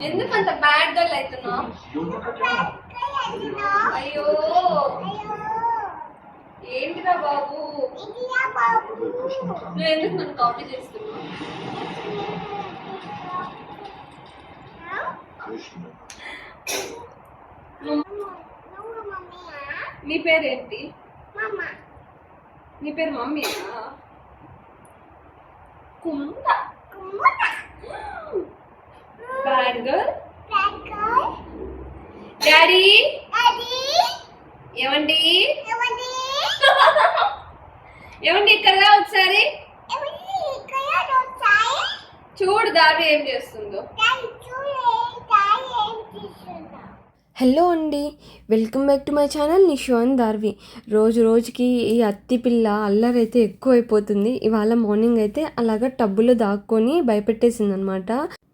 ఎందుకు అంత bad girl అవుతున్నావు అయ్యో. ఏంటిరా బాబు? నువ్వు ఎందుకు నన్ను కాపీ చేస్తున్నావు? నీ పేరేంటి? నీ పేరు మమ్మీనా కుంద. బ్యాడ్ గర్ల్ డాడీ ఏమండి? ఏమండి? ఇక్కడ రా ఒకసారి? చూడు దారి ఏం చేస్తుందో. హలో అండి welcome back to my channel Nishan Darvi. రోజు రోజుకి ఈ అత్తి పిల్ల అల్లరైతే ఎక్కువైపోతుంది. ఇవాళ మార్నింగ్ అయితే అలాగ టబ్బులో దాక్కొని భయపెట్టేసింది అనమాట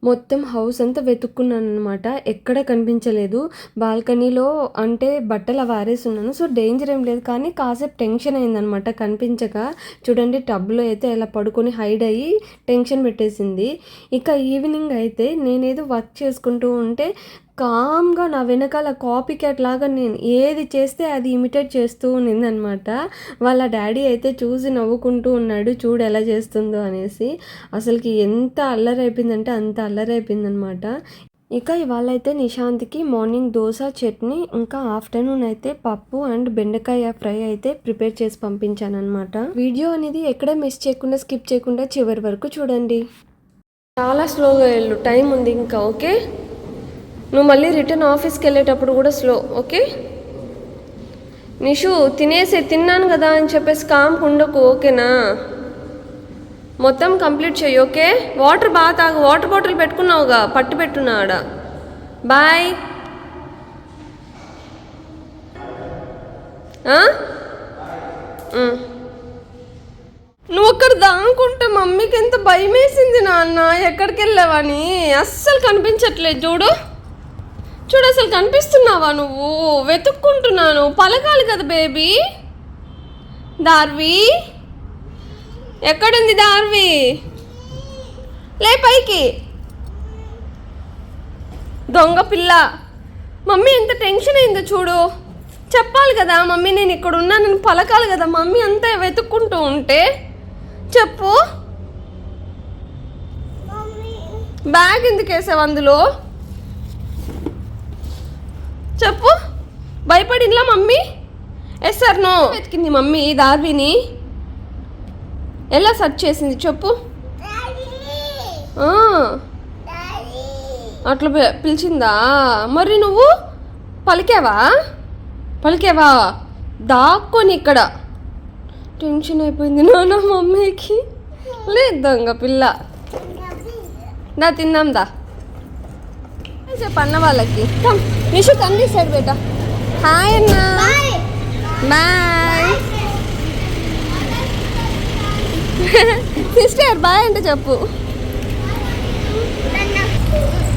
మొత్తం హౌస్ అంతా వెతుక్కున్నాను అనమాట ఎక్కడ కనిపించలేదు. బాల్కనీలో అంటే బట్టలు అవి ఆరేస్తున్నాను సో డేంజర్ ఏం లేదు. కానీ కాసేపు టెన్షన్ అయిందనమాట కనిపించక చూడండి టబ్లో అయితే ఇలా పడుకొని హైడ్ అయ్యి టెన్షన్ పెట్టేసింది. ఇక ఈవినింగ్ అయితే నేనేదో వర్క్ చేసుకుంటూ ఉంటే కామ్గా నా వెనకాల కాపీ క్యాట్ లాగా నేను ఏది చేస్తే అది ఇమిటేట్ చేస్తూ ఉన్నిందనమాట వాళ్ళ డాడీ అయితే చూసి నవ్వుకుంటూ ఉన్నాడు చూడు ఎలా చేస్తుందో అనేసి. అసలుకి ఎంత అల్లరి అయిపోయిందంటే అంత అల్లరి అయిపోయిందనమాట ఇక ఇవాళ అయితే నిశాంత్కి మార్నింగ్ దోశ చట్నీ ఇంకా ఆఫ్టర్నూన్ అయితే పప్పు అండ్ బెండకాయ ఫ్రై అయితే ప్రిపేర్ చేసి పంపించాను అనమాట వీడియో అనేది ఎక్కడ మిస్ చేయకుండా స్కిప్ చేయకుండా చివరి వరకు చూడండి. చాలా స్లోగా వెళ్ళు టైం ఉంది ఇంకా ఓకే? నువ్వు మళ్ళీ రిటర్న్ ఆఫీస్కి వెళ్ళేటప్పుడు కూడా స్లో ఓకే? నిషు తినేసి తిన్నాను కదా అని చెప్పేసి కామ్ ఉండకు ఓకేనా? మొత్తం కంప్లీట్ చెయ్యి ఓకే? వాటర్ బాగా తాగు వాటర్ బాటిల్ పెట్టుకున్నావుగా పట్టు పెట్టున్నాడ బాయ్ నువ్వు ఒక్కడ దాంకుంటే మమ్మీకి ఎంత భయం వేసింది నాన్న ఎక్కడికి వెళ్ళావని అస్సలు కనిపించట్లేదు చూడు. చూడు అసలు కనిపిస్తున్నావా నువ్వు? వెతుక్కుంటున్నాను. పలకాలి కదా బేబీ. దార్వి. ఎక్కడుంది దార్వి? లే పైకి. దొంగ పిల్ల. మమ్మీ ఎంత టెన్షన్ అయిందో చూడు. చెప్పాలి కదా మమ్మీ నేను ఇక్కడ ఉన్నానని పలకాలి కదా మమ్మీ అంతా వెతుక్కుంటూ ఉంటే. చెప్పు. బ్యాగ్ ఎందుకు వేసావు అందులో? చెప్పు. భయపడిందిలా mummy? Yes sir no? వెతికింది mummy దార్విని. ఎలా సెర్చ్ చేసింది చెప్పు. అట్లా పిలిచిందా? మరి నువ్వు పలికావా? పలికావా? దాక్కొని ఇక్కడ. టెన్షన్ అయిపోయింది నాన్న మమ్మీకి. లేదు దొంగ పిల్ల. దా తిందాం దా. చెప్పు అన్న వాళ్ళకి? కమ్ నిషు కంది సైడ్ బేట. హాయ్ అన్న. బాయ్. సిస్టర్ బాయ్ అంటే చెప్పు.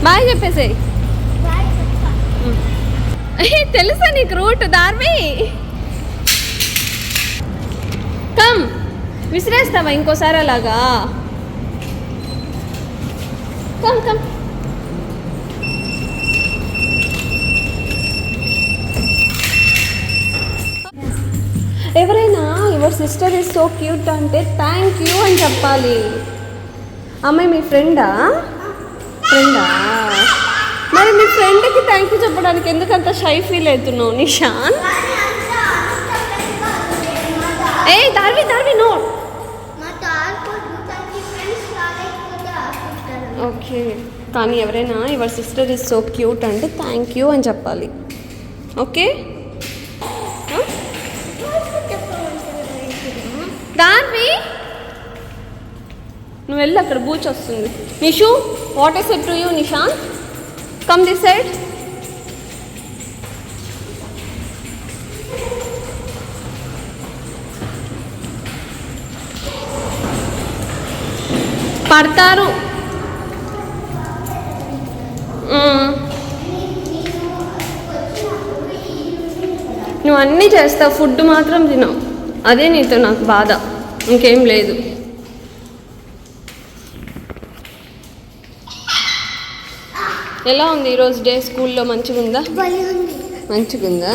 బాయ్ చెప్పేసేయ్. తెలుసా నీకు రూట్ దార్వి? కమ్ విసిరేస్తావా ఇంకోసారి అలాగా? Come come. ఎవరైనా your sister is so cute అంటే థ్యాంక్ యూ అని చెప్పాలి. అమ్మాయి మీ ఫ్రెండా? ఫ్రెండా? మరి మీ ఫ్రెండ్కి థ్యాంక్ యూ చెప్పడానికి ఎందుకంత షై ఫీల్ అవుతున్నావు నిషాన్? ఏ దార్వి దార్వి నో. ఓకే. కానీ ఎవరైనా your sister is so cute అంటే థ్యాంక్ యూ అని చెప్పాలి. ఓకే? దాన్వి! నువ్వు వెళ్ళి అక్కడ బూచ్ వస్తుంది. Nishu what is it to you Nishant? Come this side పడతారు. నువ్వు అన్నీ చేస్తావు ఫుడ్ మాత్రం తినవు. అదే నీతో నాకు బాధ. ఇంకేం లేదు. ఎలా ఉంది ఈరోజు డే స్కూల్లో మంచిగా ఉందా మంచిగా ఉందా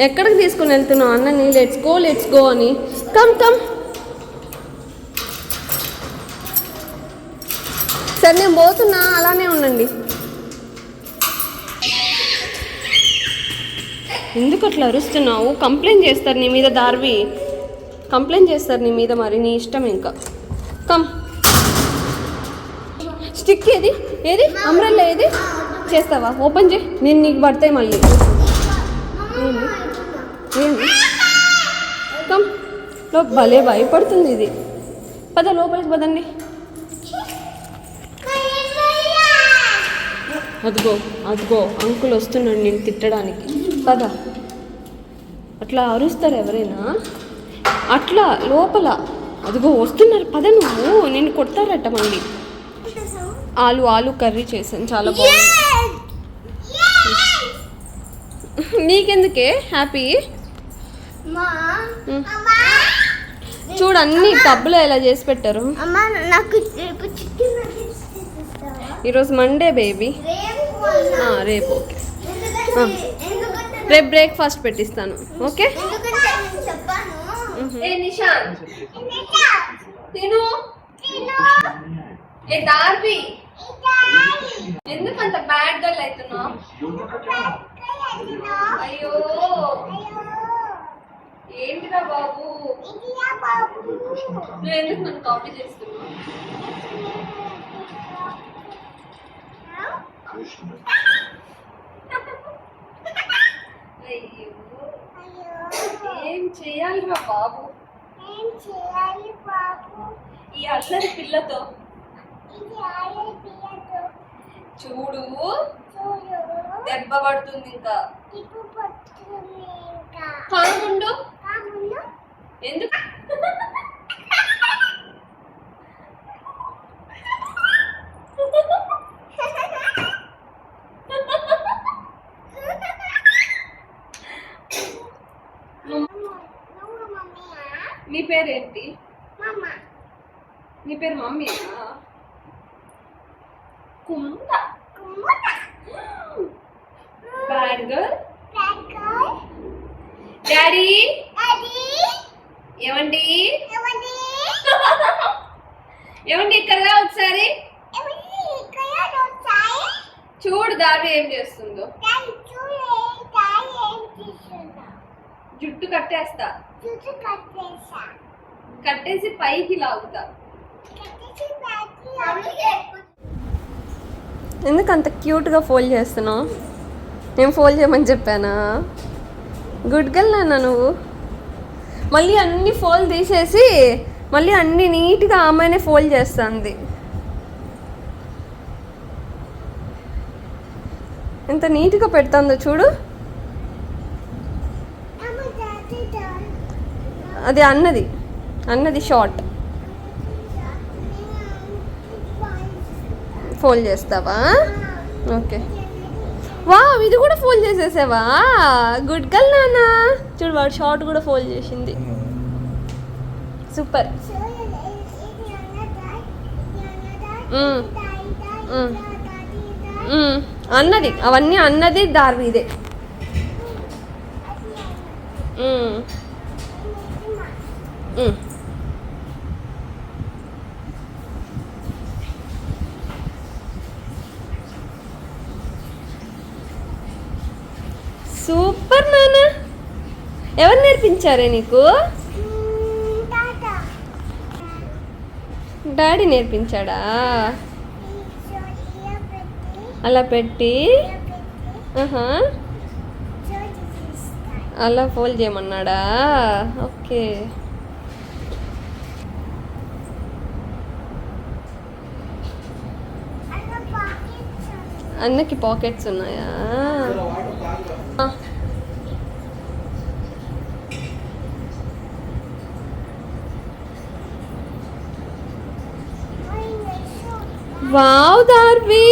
ఎక్కడికి తీసుకుని వెళ్తున్నావు అన్నని? లెట్స్ గో లెట్స్ గో అని. Come come. సరే నేను పోతున్నా అలానే ఉండండి. ఎందుకు అట్లా అరుస్తున్నావు? కంప్లైంట్ చేస్తారు నీ మీద దార్వి. కంప్లైంట్ చేస్తారు నీ మీద మరి నీ ఇష్టం ఇంకా. కమ్. స్టిక్ ఏది? ఏది? అంబ్రెల్లా ఏది? చేస్తావా? ఓపెన్ చేయి. నేను నీకు పడతాయి మళ్ళీ. ఏంది? కమ్. లో భలే భయపడుతుంది ఇది. పద లోపలికి పదండి. అదిగో అదిగో అంకుల్ వస్తున్నాడు నేను తిట్టడానికి. పద. అట్లా అరుస్తారు ఎవరైనా? అట్లా లోపల. అదిగో వస్తున్నారు. పద నువ్వు. నేను కొడతారట మళ్ళీ. ఆలు ఆలు కర్రీ చేశాను. చాలా బాగుంది. నీకెందుకే? హ్యాపీ చూడు అన్ని టబ్బులో ఎలా చేసి పెట్టారు? ఈరోజు మండే బేబీ రేపు ఓకే. రేపు బ్రేక్ఫాస్ట్ పెట్టిస్తాను. ఓకే? ఎందుకంత బ్యాడ్ గర్ల్ అవుతున్నావు? అయ్యో. ఏంటిరా బాబు? నువ్వు ఎందుకు నన్ను కాపీ చేస్తున్నావు? అయ్యో ఏం చేయాలిరా బాబు? ఏం చేయాలి బాబు? ఈ అల్లరి పిల్లతో. చూడు. దెబ్బ పడుతుంది ఇంకా. తిప్పు పట్టుకుంది ఇంకా. కానుండు కాముందు ఎందుకు నువ్వు మమ్మీయా నీ పేరేంటి? మమ్మ నీ పేరు మమ్మీనా కుంద. బ్యాడ్ గర్ల్ డాడీ ఏమండి? ఏమండి? ఇక్కడ ఒకసారి. చూడు దారి ఏం చేస్తుందో. జుట్టు కట్టేస్తా. కట్టేసా కట్టేసి. పైకి లాగుతా. కట్టేసి బ్యాగ్ ఎందుకు అంత క్యూట్గా ఫోల్డ్ చేస్తున్నావు? నేను ఫోల్డ్ చేయమని చెప్పానా? గుడ్ గర్ల్ నాన్న నువ్వు. మళ్ళీ అన్ని ఫోల్డ్ తీసేసి మళ్ళీ అన్ని నీట్గా ఆమెనే ఫోల్డ్ చేస్తుంది. ఎంత నీట్గా పెడుతుందో చూడు. అది అన్నది. అన్నది షార్ట్ ఫోల్డ్ చేస్తావా? ఓకే వా ఇది కూడా ఫోల్డ్ చేసేసావా? గుడ్ గర్ల్ నాన్న. చూడు వాడు షార్ట్ కూడా ఫోల్డ్ చేసింది. Super mm. mm. mm. అన్నది. అవన్నీ అన్నది దార్విదే ఇదే. సూపర్ నాన్న ఎవరు నేర్పించారే నీకు? డాడీ నేర్పించాడా? అలా పెట్టి. ఆహా. అలా ఫోల్డ్ చేయమన్నాడా? ఓకే. అన్నకి పాకెట్స్ ఉన్నాయా? Wow Darvi.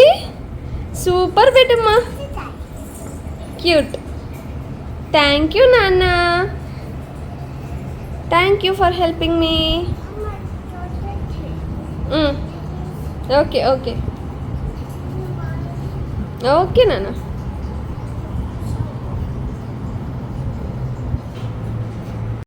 Super బెటమ్మా. Cute. Thank you, Nana. Thank you for helping me. Mm. Okay, okay. Okay, Nana.